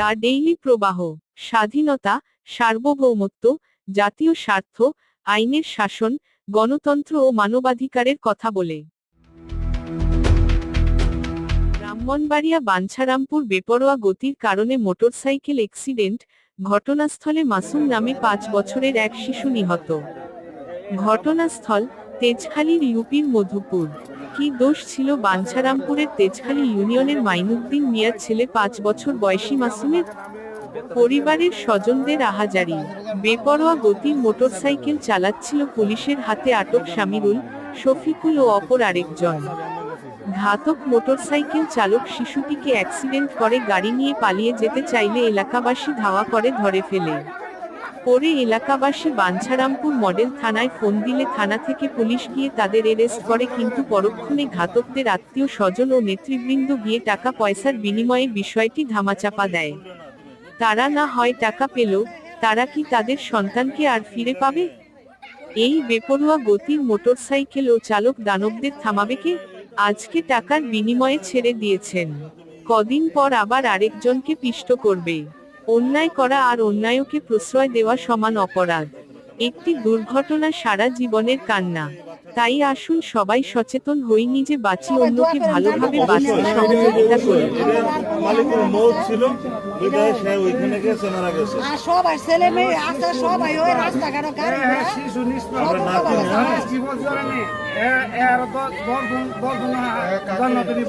আর daily প্রবাহ, স্বাধীনতা, সার্বভৌমত্ব, জাতীয় স্বার্থ, আইনের শাসন, গণতন্ত্র ও মানবাধিকারের কথা বলে। ব্রাহ্মণবাড়িয়া বাঞ্ছারামপুর বেপরোয়া গতির কারণে মোটরসাইকেল অ্যাক্সিডেন্ট ঘটনাস্থলে মাসুম নামে পাঁচ বছরের এক শিশু নিহত। ঘটনাস্থল তেজখালীর ইউপির মধুপুর। কি দোষ ছিল বাঞ্ছারামপুরের তেজখালী ইউনিয়নের মাইনুদ্দিন মিয়ার ছেলে পাঁচ বছর বয়সী মাসুমের? পরিবারের স্বজনদের আহাজারি। বেপরোয়া গতির মোটরসাইকেল চালাচ্ছিল পুলিশের হাতে আটক শামিরুল শফিকুল ও অপর আরেকজন। ঘাতক মোটরসাইকেল চালক শিশুটিকে অ্যাক্সিডেন্ট করে, গাড়ি নিয়ে পালিয়ে যেতে চাইলে এলাকাবাসী ধাওয়া করে ধরে ফেলে। পরে এলাকাবাসী বাঞ্ছারামপুর মডেল থানায় ফোন দিলে থানা থেকে পুলিশ গিয়ে তাদের এরেস্ট করে কিন্তু পরক্ষণে ঘাতকদের আত্মীয় স্বজন ও নেতৃবৃন্দ গিয়ে টাকা পয়সার বিনিময়ে বিষয়টি ধামাচাপা দেয়। তারা না হয় টাকা পেল, তারা কি তাদের সন্তানকে আর ফিরে পাবে? এই বেপরোয়া গতির মোটরসাইকেল ও চালক দানবদের থামাবে কে? আজকে টাকার বিনিময়ে ছেড়ে দিয়েছেন। কদিন পর আবার আরেকজনকে পিষ্ট করবে। অন্যায় করা আর অন্যায়কে প্রশ্রয় দেওয়া সমান অপরাধ। একটি দুর্ঘটনা সারা জীবনের কান্না। তাই আসুন সবাই সচেতন হই নিজে বাঁচি অন্যকে ভালোভাবে বাঁচতে সহযোগিতা করি। মালিকের ছিল ওইখানে গেছে মারা গেছে। আর সবাই ছেলে মেয়ে আছে সবাই ওই রাস্তাঘাট গাড়ি শিশু নিষ্পাপ নাতি জীবন জলে নেই এ- এ দশ দশ জন দশ জন জান্নাত দিব।